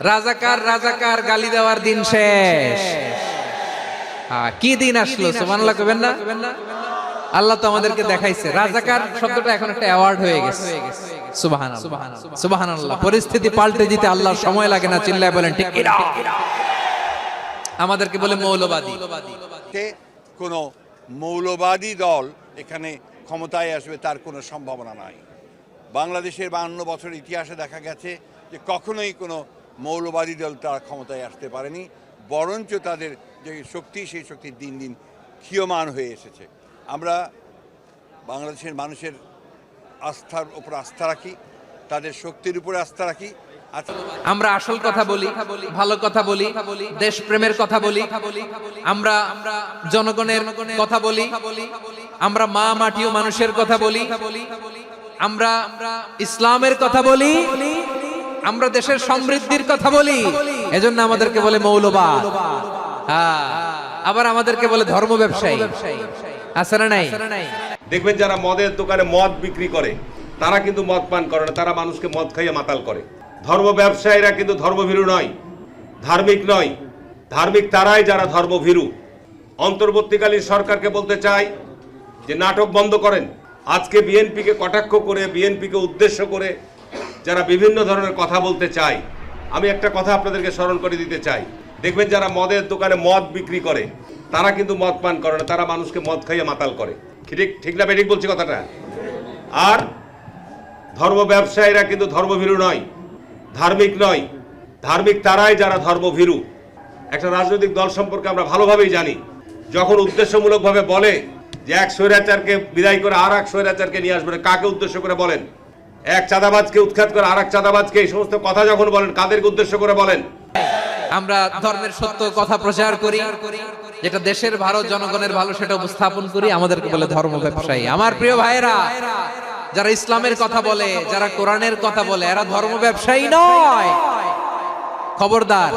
রাজাকার রাজাকার গালি দেওয়ার দিন শেষ। হ্যাঁ, কি দিন আসলো? সুবহানাল্লাহ কবেন না? আল্লাহ তো আমাদেরকে দেখাইছে। রাজাকার শব্দটা এখন একটা অ্যাওয়ার্ড হয়ে গেছে। সুবহানাল্লাহ। সুবহানাল্লাহ। পরিস্থিতি পাল্টে দিতে আল্লাহর সময় লাগে না চিল্লায় বলেন ঠিক কিনা আমাদেরকে বলে মৌলবাদী। তে কোনো মৌলবাদী দল এখানে ক্ষমতায় আসবে তার কোনো সম্ভাবনা নাই। বাংলাদেশের বাহান্ন বছর ইতিহাসে দেখা গেছে যে কখনোই কোনো মৌলবাদী দল তারা ক্ষমতায় আসতে পারেনি, বরঞ্চ তাদের যে শক্তি, সেই শক্তি দিন দিন ক্ষীয়মান হয়ে এসেছে। আমরা বাংলাদেশের মানুষের আস্থার উপর আস্থা রাখি, তাদের শক্তির উপরে আস্থা রাখি। আচ্ছা আমরা আসল কথা বলি, ভালো কথা বলি দেশ প্রেমের কথা বলি, আমরা জনগণের কথা বলি, আমরা মা মাটি ও মানুষের কথা বলি, আমরা ইসলামের কথা বলি আমরা দেশের সমৃদ্ধির কথা বলি। এজন্য আমাদেরকে বলে মৌলবাদ। হ্যাঁ। আবার আমাদেরকে বলে ধর্ম ব্যবসায়ী। আছে না নাই? দেখবেন যারা মদের দোকানে মদ বিক্রি করে, তারা কিন্তু মদ পান করে না, তারা মানুষকে মদ খাইয়ে মাতাল করে। ধর্ম ব্যবসায়ীরা কিন্তু ধর্মভীরু নয়, ধার্মিক নয়। ধার্মিক তারাই যারা ধর্মভীরু। অন্তর্বর্তীকালীন সরকারকে বলতে চাই যে, নাটক বন্ধ করেন। আজকে বিএনপিকে কটাক্ষ করে, বিএনপিকে উদ্দেশ্য করে যারা বিভিন্ন ধরনের কথা বলতে চায়, আমি একটা কথা আপনাদেরকে স্মরণ করে দিতে চাই। দেখবেন যারা মদের দোকানে মদ বিক্রি করে, তারা কিন্তু মদ পান করে না, তারা মানুষকে মদ খাইয়ে মাতাল করে। ঠিক ঠিক না বেঠিক বলছি কথাটা? আর ধর্ম ব্যবসায়ীরা কিন্তু ধর্মভীরু নয়, ধার্মিক নয়। ধার্মিক তারাই যারা ধর্মভীরু। একটা রাজনৈতিক দল সম্পর্কে আমরা ভালোভাবেই জানি। যখন উদ্দেশ্যমূলকভাবে বলে যে এক স্বৈরাচারকে বিদায় করে আর এক স্বৈরাচারকে নিয়ে আসবে, কাকে উদ্দেশ্য করে বলেন? এক চাঁদাবাজকে উৎখাত করে আর এক চাঁদাবাজকে এই সমস্ত কথা যখন বলেন, কাদেরকে উদ্দেশ্য করে বলেন? আমরা ধর্মের সত্য কথা প্রচার করি, যেটা দেশের ভালো, জনগণের ভালো সেটা উপস্থাপন করি, আমাদেরকে বলে ধর্ম ব্যবসায়ী। আমার প্রিয় ভাইয়েরা, যারা ইসলামের কথা বলে, যারা কোরআনের কথা বলে, এরা ধর্ম ব্যবসায়ী নয়। খবরদার,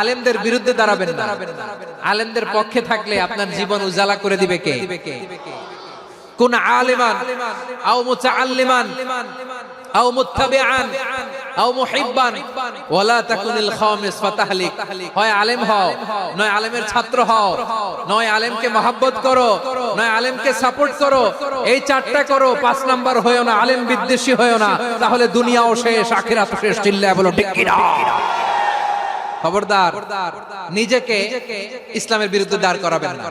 আলেমদের বিরুদ্ধে দাঁড়াবেন না। আলেমদের পক্ষে থাকলে আপনার জীবন উজালা করে দিবে কে? কোন আলেমান, আও মুতাআল্লিমান আও মুত্তাবিআন, আও মুহিব্বান, ওয়ালা তাকুনিল খামিস, ফাতাহলিক। হয় আলেম হও, নয় আলেমের ছাত্র হও, নয় আলেমকে মহাব্বত করো, নয় আলেমকে সাপোর্ট করো, এই চারটা করো, পাঁচ নাম্বার হয়েও না, আলেম বিদ্বেষী হয়েও না, তাহলে দুনিয়াও শেষ আখিরাত শেষ, চিল্লায় বলো, ঠিক কিনা? খবরদার, নিজেকে ইসলামের বিরুদ্ধে দাঁড় করাবেন না।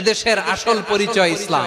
এদেশের আসল পরিচয় ইসলাম।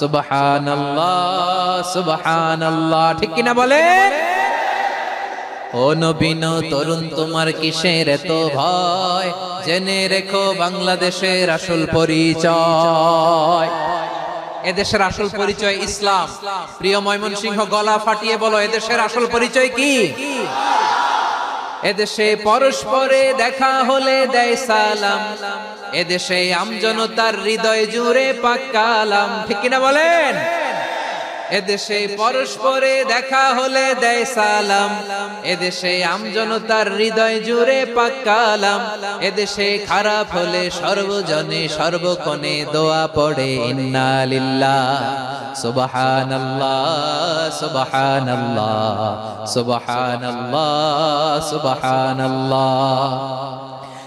সুবহান আল্লাহ সুবহান আল্লাহ ঠিক কিনা বলে? ও নবীন তরুণ, তোমার কিসের এত ভয়? জেনে রেখো বাংলাদেশের আসল পরিচয়। এদেশের আসল পরিচয় ইসলাম। প্রিয় ময়মনসিংহ, গলা ফাটিয়ে বলো, এদেশের আসল পরিচয় কি? এদেশে পরস্পরে দেখা হলে দেয় সালাম। এদেশে আমজনতার হৃদয় জুড়ে পাক্কালাম ঠিক কিনা বলেন? এদেশে পরস্পরে দেখা হলে দেয় সালাম। এদেশে আমজনতার হৃদয় জুড়ে পাক্কালাম এদেশে খারাপ হলে সর্বজনে সর্বক্ষণে দোয়া পড়ে, ইন্না লিল্লাহ, সুবহানাল্লাহ সুবহানাল্লাহ সুবহানাল্লাহ সুবহানাল্লাহ।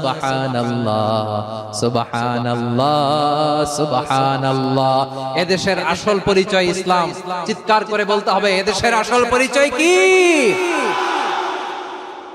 সুবহান আল্লাহ সুবহান আল্লাহ সুবহান আল্লাহ এদেশের আসল পরিচয় ইসলাম। চিৎকার করে বলতে হবে, এদেশের আসল পরিচয় কি?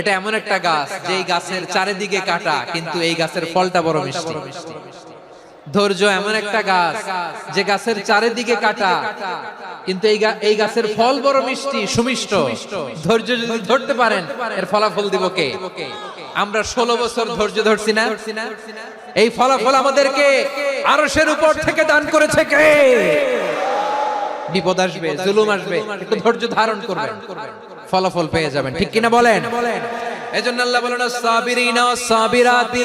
এটা এমন একটা গাছ, যেই গাছের চারিদিকে কাটা, কিন্তু এই গাছের ফলটা বড় মিষ্টি। ধৈর্য এমন একটা গাছ, যে গাছের চারিদিকে কাটা, কিন্তু এই গাছের ফল বড় মিষ্টি, সুমিষ্ট। ধৈর্য যদি ধরতে পারেন, এর ফলাফল দিব কে? আমরা ষোলো বছর ধৈর্য ধরছি না? এই ফলাফল আমাদেরকে আরশের উপর থেকে দান করেছে কে? বিপদ আসবে জুলুম আসবে একটু ধৈর্য ধারণ করবে। ফলাফল পেয়ে যাবেন। ঠিক কিনা বলেন? এজন্য আল্লাহ বলেন সাবিরিনা সাবিরাতি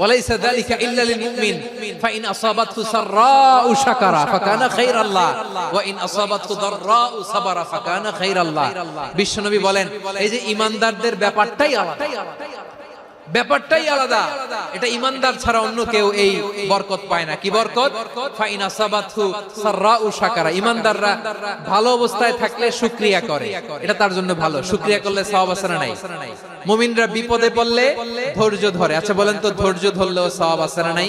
ওয়ালাইসা যালিকা ইল্লা লিল মুমিন, ফাইন আসাবাতহু সাররাউ শাকারা, ফাকানা খাইরাল্লাহ, ওয়া ইন আসাবাতহু দাররাউ সাবারা, ফাকানা খাইরাল্লাহ। বিশ্বনবী বলেন, এই যে ইমানদারদের ব্যাপারটাই আলাদা। ব্যাপারটাই আলাদা। এটা ইমানদার ছাড়া অন্য কেউ এই বরকত পায় না। কি বরকত? ফাইনা সাবাথু সাররা ও শাকারা। ইমানদাররা ভালো অবস্থায় থাকলে শুকরিয়া করে। এটা তার জন্য ভালো। শুকরিয়া করলে সওয়াব আছে না নাই। মুমিনরা বিপদে পড়লে ধৈর্য ধরে। আচ্ছা বলেন তো ধৈর্য ধরলেও সওয়াব আছে না নাই।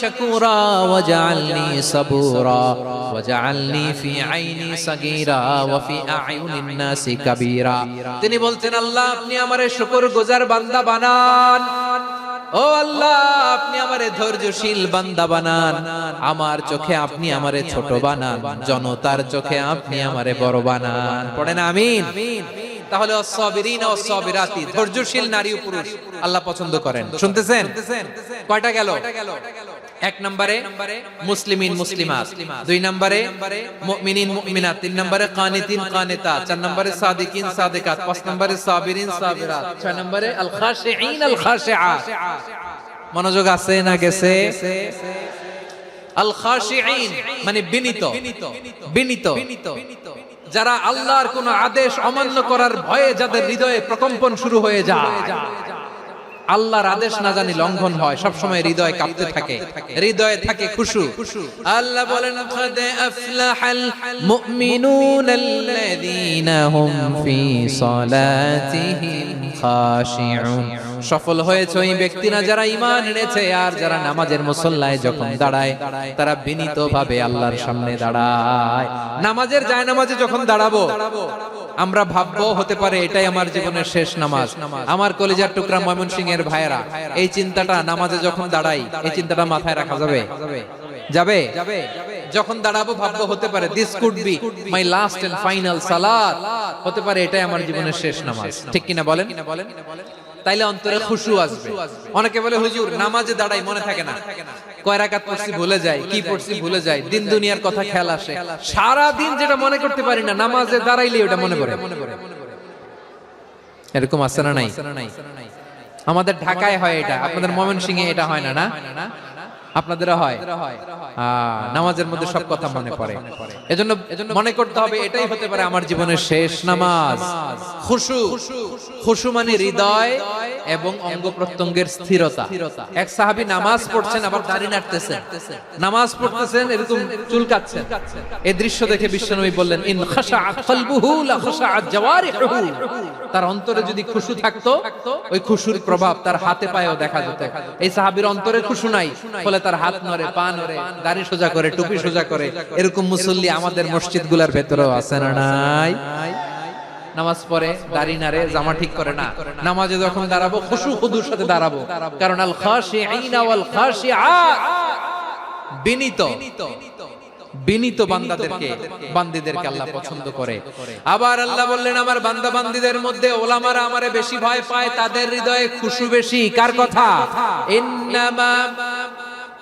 শাকুরা ওয়া জাআলনি সাবুরা ওয়া জাআলনি ফি আইনি সাগীরা ওয়া ফি আ'য়ুনিন নাসি কাবীরা। তিনি বলতেন, আল্লাহ, আপনি আমারে শুকরগুজার বান্দা বানান। ও আল্লাহ, আপনি আমারে ধৈর্যশীল বান্দা বানান। আমার চোখে আপনি আমারে ছোট বানান, জনতার চোখে আপনি আমারে বড় বানান। পড়েন আমিন? তাহলে অসবিরিন ও সবিরাতি ধৈর্যশীল নারী ও পুরুষ আল্লাহ পছন্দ করেন। শুনতেছেন? কয়টা গেল? এক নম্বরে মুসলিমিন, মুসলিমাত। দুই নম্বরে মুমিনিন, মুমিনাত। তিন নম্বরে কানিতিন, কানিতাত। চার নম্বরে সাদিকিন, সাদিকাত। পাঁচ নম্বরে সাবিরিন, সাবিরাত। ছয় নম্বরে আল খাশিঈন আল খাশিআত মনোযোগ আছে না গেছে? আল খাশিঈন মানে বিনীত। বিনীত। যারা আল্লাহর কোন আদেশ অমান্য করার ভয়ে যাদের হৃদয়ে প্রকম্পন শুরু হয়ে যায়। আল্লাহর আদেশ না জানি লঙ্ঘন হয় সব সময় হৃদয় কাঁপতে থাকে। হৃদয়ে থাকে খুশু। আল্লাহ বলেন, কদ আফলাহাল মুমিনুনাল্লাযীনা হুম ফী সালাতিহিম খাশিউন। সফল হয়েছে ওই ব্যক্তি না যারা ইমান এনেছে আর যারা নামাজের মুসল্লায় যখন দাঁড়ায়, তারা বিনীত ভাবে আল্লাহর সামনে দাঁড়ায়। নামাজের যায় নামাজে যখন দাঁড়াবো, আমরা ভাববো হতে পারে এটাই আমার জীবনের শেষ নামাজ। আমার কলেজার টুকরা ময়মনসিং এর ভাইয়েরা, এই চিন্তাটা নামাজে যখন দাঁড়াই, এই চিন্তাটা মাথায় রাখা যাবে? যাবে? যখন দাঁড়াবো, ভাববো হতে পারে this could be my last and final সালাত হতে পারে এটাই আমার জীবনের শেষ নামাজ। ঠিক কিনা বলেন? তাইলে অন্তরে খুশু আসবে। অনেকে বলে হুজুর নামাজে দাঁড়াই মনে থাকে না। কয় রাকাত পড়ছি ভুলে যায় কি পড়ছি ভুলে যায় দিন দুনিয়ার কথা খেয়াল আসে। সারা দিন যেটা মনে করতে পারি না নামাজে দাঁড়াইলে ওটা মনে করে এরকম আছে না নাই? আমাদের ঢাকায় হয় এটা আপনাদের ময়মনসিংহে এটা হয় না না? আপনাদেরও হয়। নামাজের মধ্যে সব কথা মনে পড়ে। এজন্য মনে করতে হবে এটাই হতে পারে আমার জীবনের শেষ নামাজ। খুশু। খুশু। মানে হৃদয় এবং অঙ্গ প্রত্যঙ্গের স্থিরতা। এক সাহাবী নামাজ পড়ছেন আবার দাড়ি নাড়তেছেন। নামাজ পড়তেছেন এরকম চুলকাচ্ছেন। এই দৃশ্য দেখে বিশ্বনবী বললেন ইন খাশাআত কলবুহু লা খাশাআত জাওয়ারিহুহু তার অন্তরে যদি খুশু থাকতো ওই খুশুর প্রভাব তার হাতে পায়েও দেখা যেত। এই সাহাবীর অন্তরে খুশু নাই। ফলে তার হাত নড়ে, পা নড়ে, দাড়ি সোজা করে, টুপি সোজা করে, এরকম মুসল্লি আমাদের মসজিদগুলার ভেতরেও আছে না নাই? নামাজ পড়ে, দাড়ি নারে জামা ঠিক করে না। নামাজে যখন দাঁড়াবো, খুশু খুদুর সাথে দাঁড়াবো। কারণ আল খাশিঈনা ওয়াল খাশিআত। বিনীত বিনীত বান্দাদেরকে, বান্দিদেরকে আল্লাহ পছন্দ করে। আবার আল্লাহ বললেন, আমার বান্দা বান্দিদের মধ্যে ওলামারা আমারে বেশি ভয় পায়, তাদের হৃদয়ে খুশু বেশি। কার কথা? ইন্নামা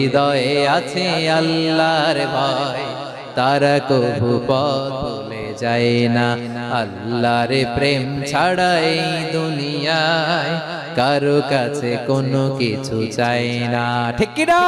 হৃদয়ে আছে আল্লাহর ভয়, তারা কবু পথ যায় না। আল্লাহর প্রেম ছাড়াই দুনিয়ায় কারও কাছে কোনো কিছু চাই না। ঠিক না